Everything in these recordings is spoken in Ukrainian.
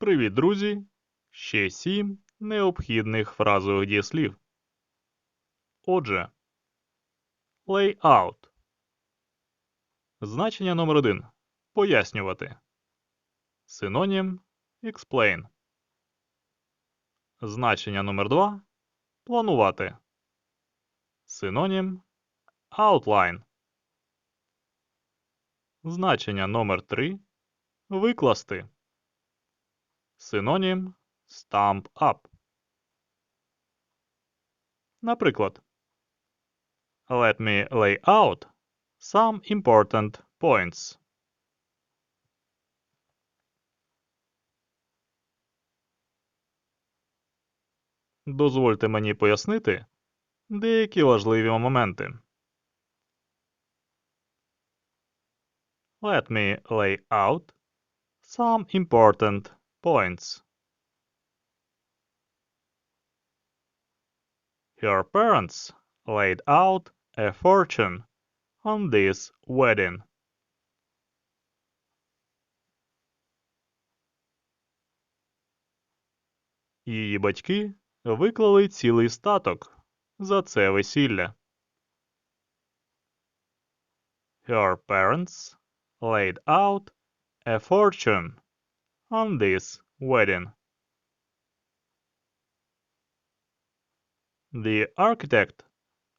Привіт, друзі! Ще сім необхідних фразових дієслів. Отже, layout. Значення номер один. Пояснювати. Синонім explain. Значення номер два. Планувати. Синонім outline. Значення номер три. Викласти. Синонім stump up. Наприклад, Let me lay out some important points. Дозвольте мені пояснити деякі важливі моменти. Let me lay out some important points. Her parents laid out a fortune on this wedding. Її батьки виклали цілий статок за це весілля. Her parents laid out a fortune on this wedding. The architect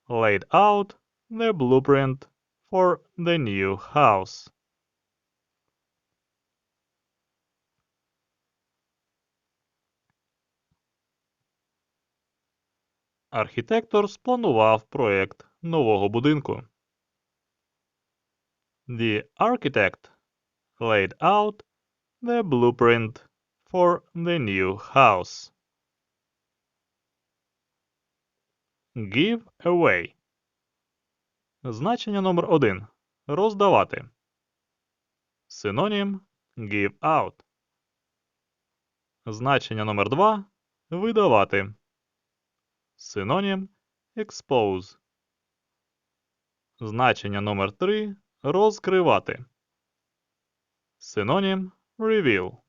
laid out the blueprint for the new house. Архітектор спланував проєкт нового будинку. The architect laid out the blueprint for the new house. Give away. Значення номер один. Роздавати. Синонім give out. Значення номер два. Видавати. Синонім expose. Значення номер три. Розкривати. Синонім reveal.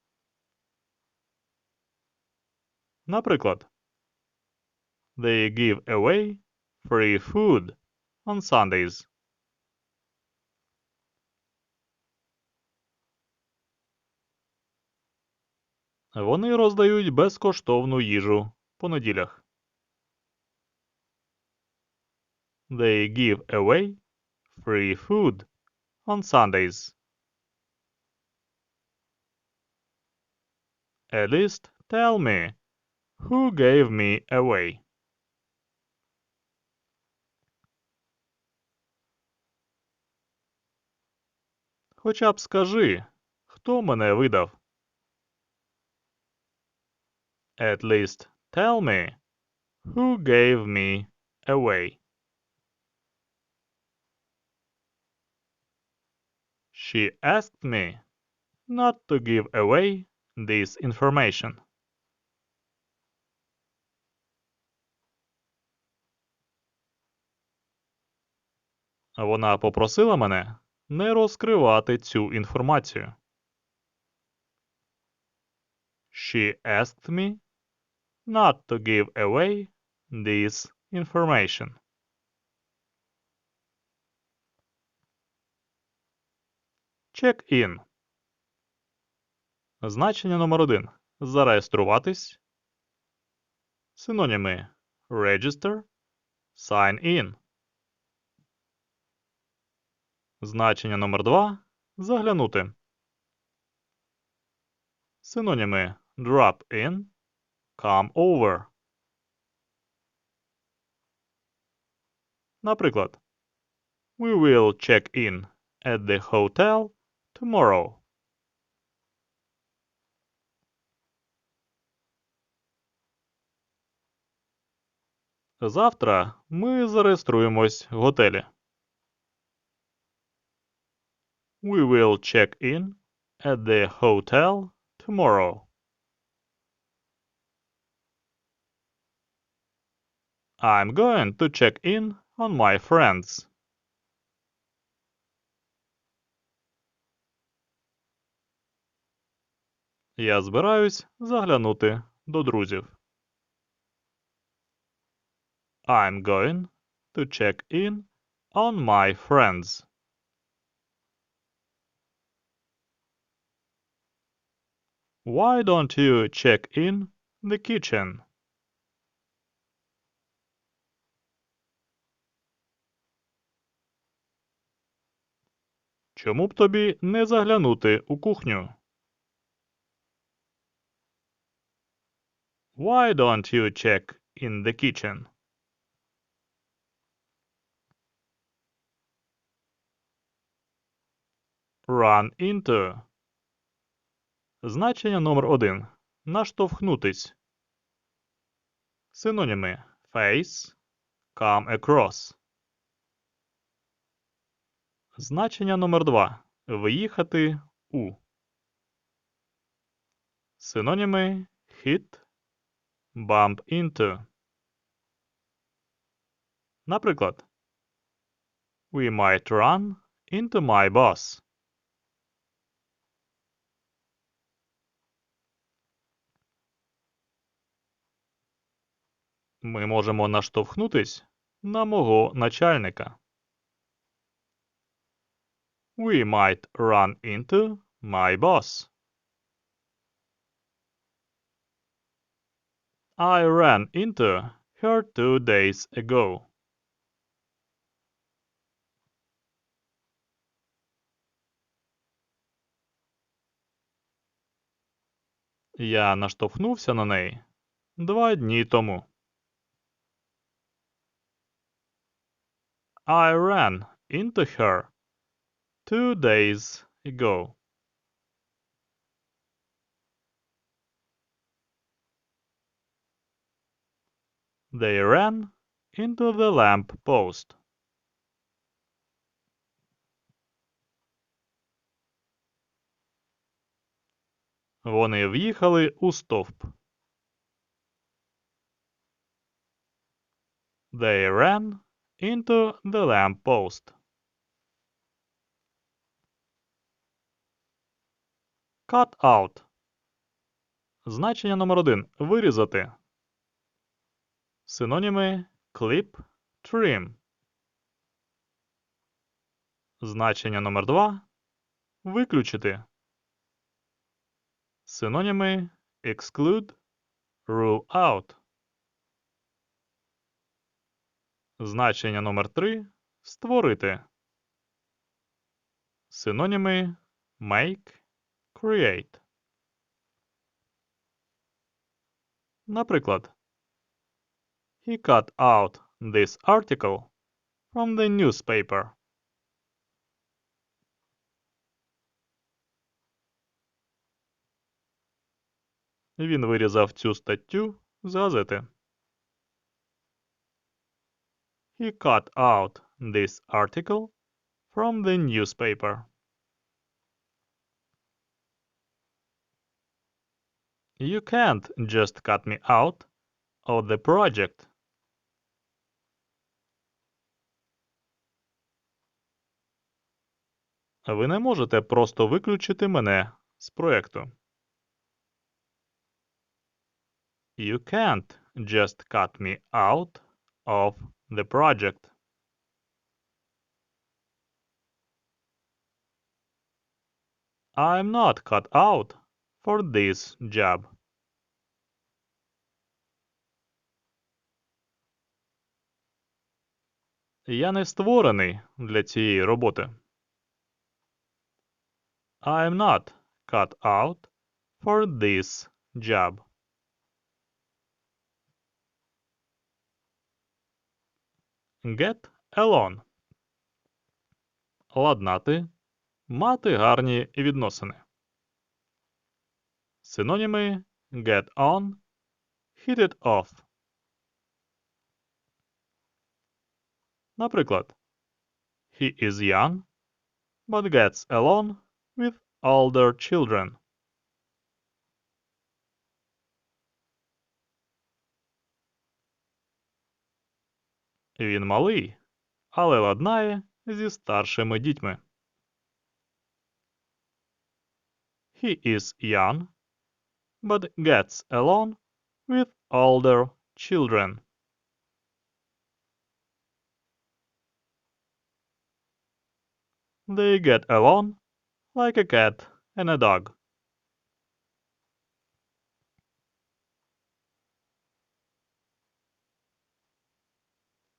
Наприклад, They give away free food on Sundays. Вони роздають безкоштовну їжу по неділях. They give away free food on Sundays. At least tell me who gave me away. Хоча б скажи, хто мене видав. At least tell me who gave me away. She asked me not to give away this information. Вона попросила мене не розкривати цю інформацію. She asked me not to give away this information. Check-in. Значення номер один. Зареєструватись. Синоніми register, sign in. Значення номер 2 заглянути. Синоніми drop in, come over. Наприклад, We will check in at the hotel tomorrow. Завтра ми зареєструємось в готелі. We will check in at the hotel tomorrow. I'm going to check in on my friends. Я збираюсь заглянути до друзів. I'm going to check in on my friends. Why don't you check in the kitchen? Чому б тобі не заглянути у кухню? Why don't you check in the kitchen? Run into. Значення номер один. Наштовхнутись. Синоніми face, come across. Значення номер два. Виїхати у. Синоніми hit, bump into. Наприклад, We might run into my boss. Ми можемо наштовхнутись на мого начальника. We might run into my boss. I ran into her two days ago. Я наштовхнувся на неї два дні тому. I ran into her two days ago. They ran into the lamp post. Вони в'їхали у стовп. They ran into the lamp post. Cut out. Значення номер один. Вирізати. Синоніми clip, trim. Значення номер два. Виключити. Синоніми exclude, rule out. Значення номер три. Створити. Синоніми make, create. Наприклад, He cut out this article from the newspaper. Він вирізав цю статтю з газети. He cut out this article from the newspaper. You can't just cut me out of the project. Ви не можете просто виключити мене з проекту. You can't just cut me out of the project. I'm not cut out for this job. Я не створений для цієї роботи. I'm not cut out for this job. Get along. Ладнати. Мати гарні відносини. Синоніми get on, hit it off. Наприклад, He is young, but gets along with older children. Він малий, але ладнає зі старшими дітьми. He is young, but gets along with older children. They get along like a cat and a dog.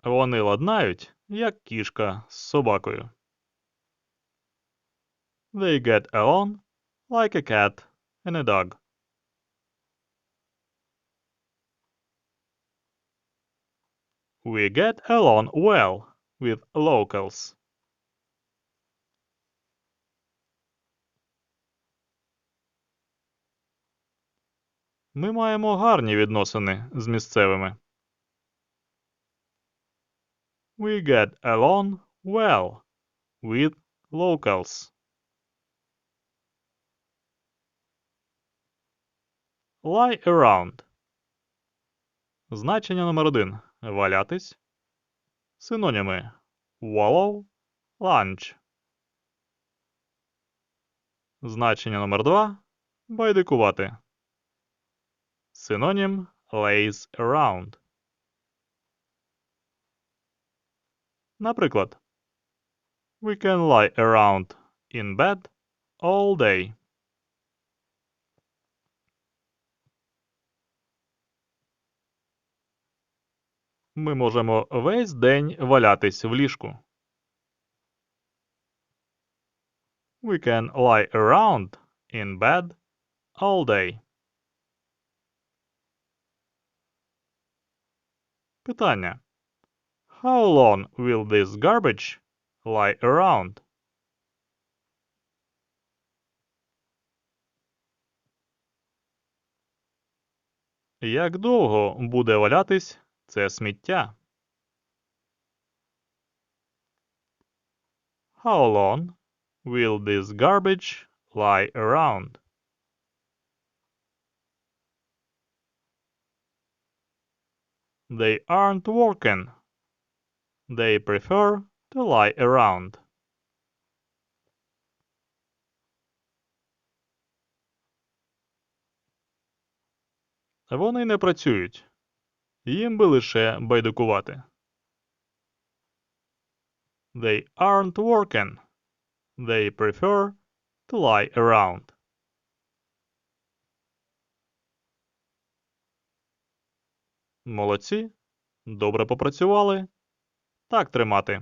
Вони ладнають, як кішка з собакою. They get along like a cat and a dog. We get along well with locals. Ми маємо гарні відносини з місцевими. We get along well with locals. Lie around. Значення номер один. Валятись. Синоніми. Wallow. Lunch. Значення номер два. Байдикувати. Синонім lays around. Наприклад, We can lie around in bed all day. Ми можемо весь день валятись в ліжку. We can lie around in bed all day. Питання. How long will this garbage lie around? Як довго буде валятись це сміття? How long will this garbage lie around? They aren't working. They prefer to lie around. Вони не працюють. Їм би лише байдикувати. They aren't working. They prefer to lie around. Молодці. Добре попрацювали. Так тримати.